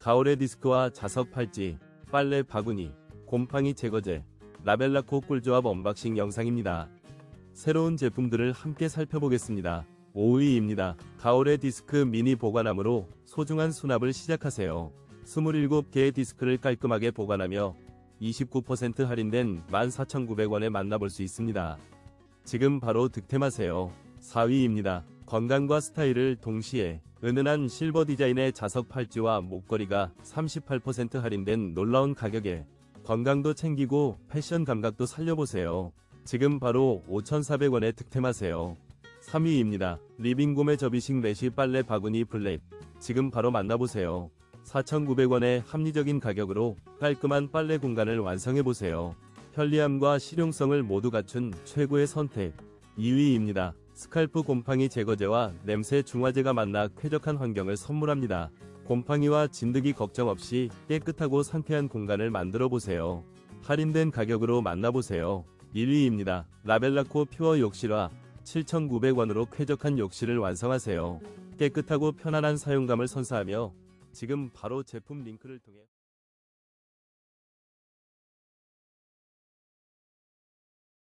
가오레 디스크와 자석 팔찌, 빨래 바구니, 곰팡이 제거제, 라벨라코 꿀조합 언박싱 영상입니다. 새로운 제품들을 함께 살펴보겠습니다. 5위입니다. 가오레 디스크 미니 보관함으로 소중한 수납을 시작하세요. 27개의 디스크를 깔끔하게 보관하며 29% 할인된 14,900원에 만나볼 수 있습니다. 지금 바로 득템하세요. 4위입니다. 건강과 스타일을 동시에 은은한 실버 디자인의 자석 팔찌와 목걸이가 38% 할인된 놀라운 가격에 건강도 챙기고 패션 감각도 살려보세요. 지금 바로 5,400원에 득템하세요. 3위입니다. 리빙곰의 접이식 매시 빨래 바구니 블랙. 지금 바로 만나보세요. 4,900원의 합리적인 가격으로 깔끔한 빨래 공간을 완성해보세요. 편리함과 실용성을 모두 갖춘 최고의 선택. 2위입니다. 스칼프 곰팡이 제거제와 냄새 중화제가 만나 쾌적한 환경을 선물합니다. 곰팡이와 진드기 걱정 없이 깨끗하고 상쾌한 공간을 만들어 보세요. 할인된 가격으로 만나보세요. 1위입니다. 라벨라코 퓨어 욕실화 7,900원으로 쾌적한 욕실을 완성하세요. 깨끗하고 편안한 사용감을 선사하며 지금 바로 제품 링크를 통해